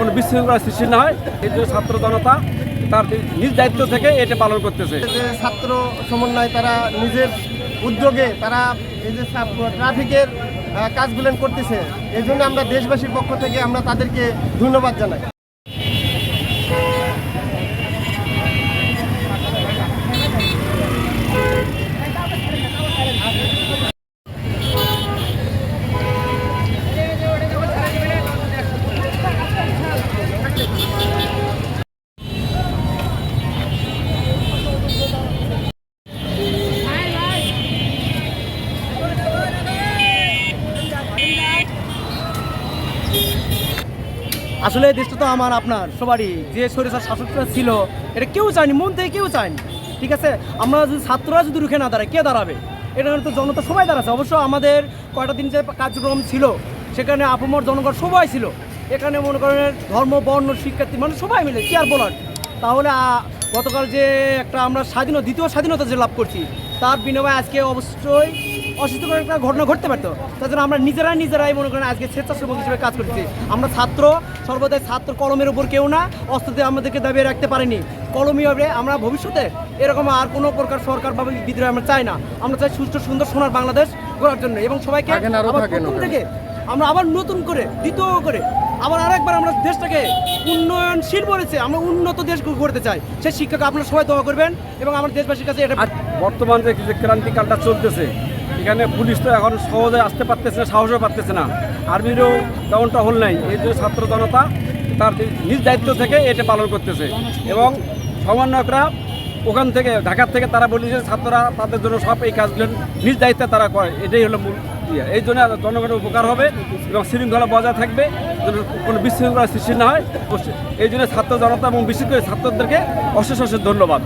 কোনো বিশৃঙ্খলা সৃষ্টি না হয়। এই জন্য ছাত্র জনতা, তার নিজ দায়িত্ব থেকে এটা পালন করতেছে। যে ছাত্র সমন্বয়, তারা নিজের উদ্যোগে, তারা এই যে ট্রাফিকের কাজগুলেন কাজগুলো করতেছে। এই জন্য আমরা দেশবাসীর পক্ষ থেকে আমরা তাদেরকে ধন্যবাদ জানাই। আসলে দেশটা তো আমার, আপনার, সবারই। যে সরিষার শাসকটা ছিল, এটা কেউ চায়নি, মন থেকে কেউ চায়নি। ঠিক আছে? আমরা যদি ছাত্ররা যদি রুখে না দাঁড়ায়, কে দাঁড়াবে? এটা তো জনতা সবাই দাঁড়াচ্ছে। অবশ্য আমাদের কয়টা দিন যে কার্যক্রম ছিল, সেখানে আপমর জনগণ সবাই ছিল। এখানে মনে করেন ধর্ম, বর্ণ, শিক্ষার্থী মানে সবাই মিলে, কি আর বলার? তাহলে গতকাল যে একটা আমরা স্বাধীনতা দ্বিতীয় স্বাধীনতা যে লাভ করছি, তার বিনিময়ে আজকে অবশ্যই অসুস্থকর একটা ঘটনা ঘটতে পারতো। তার জন্য আমরা নিজেরাই নিজেরাই মনে করেন আজকে স্বেচ্ছাসেবক হিসেবে কাজ করছি আমরা ছাত্র সর্বদাই ছাত্র কলমের উপর কেউ না অস্ত্রতে আমাদেরকে দাবিয়ে রাখতে পারেনি। কলমই হবে আমরা ভবিষ্যতে এরকম আর কোনো প্রকার সরকার বা বিদ্রোহ আমরা চাই না। আমরা চাই সুস্থ সুন্দর সোনার বাংলাদেশ গড়ার জন্য এবং সবাইকে। থেকে আমরা আবার নতুন করে দ্বিতীয় করে আবার আরেকবার আমরা দেশটাকে উন্নয়নশীল বলেছে আমরা উন্নত দেশ করতে চাই। সেই শিক্ষাকে আপনারা সবাই দোয়া করবেন এবং আমার দেশবাসীর কাছে এটা বর্তমান যে যে ক্রান্তিকালটা চলতেছে এখানে পুলিশ তো এখন সহজে আসতে পারতেছে না, সাহসও পারতেছে না। আর্মিরও তেমনটা হল নাই, এই জন্য ছাত্র জনতা তার নিজ দায়িত্ব থেকে এটা পালন করতেছে। এবং সমন্বয়করা ওখান থেকে, ঢাকার থেকে তারা বলেছে ছাত্ররা তাদের জন্য সব এই কাজগুলো নিজ দায়িত্বে তারা করে। এটাই হলো মূল ইয়ে। এই জন্য জনগণের উপকার হবে এবং শৃঙ্খলা বজায় থাকবে কোনো বিশৃঙ্খলা সৃষ্টি না হয়। এই জন্য ছাত্র জনতা এবং বিশেষ করে ছাত্রদেরকে অশেষ অশেষ ধন্যবাদ।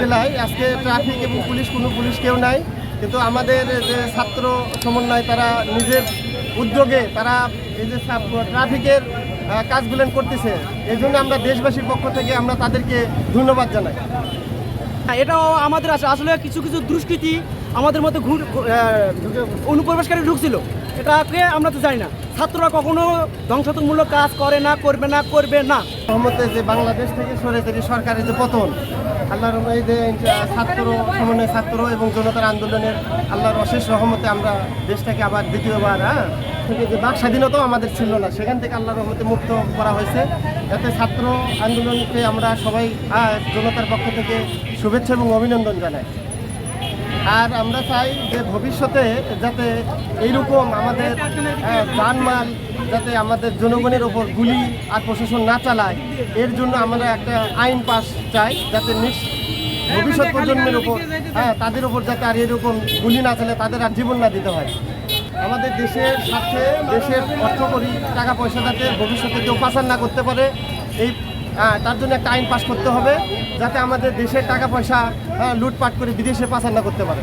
জেলায় আজকে ট্রাফিক এবং পুলিশ, কোনো পুলিশ কেউ নাই। কিন্তু আমাদের যে ছাত্র সমন্বয় তারা নিজের উদ্যোগে তারা এই যে ট্রাফিকের কাজগুলো করতেছে। এই জন্য আমরা দেশবাসীর পক্ষ থেকে আমরা তাদেরকে ধন্যবাদ জানাই। হ্যাঁ, এটাও আমাদের আসলে কিছু কিছু দুষ্কৃতি আমাদের মধ্যে অনুপ্রবেশকারী ঢুকছিল। এটাকে আমরা তো জানি না। ছাত্ররা কখনো ধ্বংসাত্মকমূলক কাজ করে না করবে না করবে না। সহমতে যে বাংলাদেশ থেকে সরেতরি সরকারের যে পতন আল্লাহর এই যে ছাত্র সমন্বয় ছাত্র এবং জনতার আন্দোলনের আল্লাহর অশেষ রহমতে আমরা দেশটাকে আবার দ্বিতীয়বার হ্যাঁ? থেকে যে বাক স্বাধীনতাও আমাদের ছিল না। সেখান থেকে আল্লাহর রহমতে মুক্ত করা হয়েছে। যাতে ছাত্র আন্দোলনকে আমরা সবাই আহ, জনতার পক্ষ থেকে শুভেচ্ছা এবং অভিনন্দন জানাই। আর আমরা চাই যে ভবিষ্যতে যাতে এইরকম আমাদের আহ, জানমাল যাতে আমাদের জনগণের ওপর গুলি আর প্রশাসন না চালায় এর জন্য আমরা একটা আইন পাস চাই যাতে নিস- ভবিষ্যৎ প্রজন্মের ওপর হ্যাঁ তাদের ওপর যাতে আর এরকম গুলি না চালে তাদের আর জীবন না দিতে হয়। আমাদের দেশের সাথে দেশের অর্থ করি টাকা পয়সা যাতে ভবিষ্যতে কেউ পাচার না করতে পারে এই তার জন্য একটা আইন পাশ করতে হবে যাতে আমাদের দেশের টাকা পয়সা আহ, লুটপাট করে বিদেশে পাচার না করতে পারে।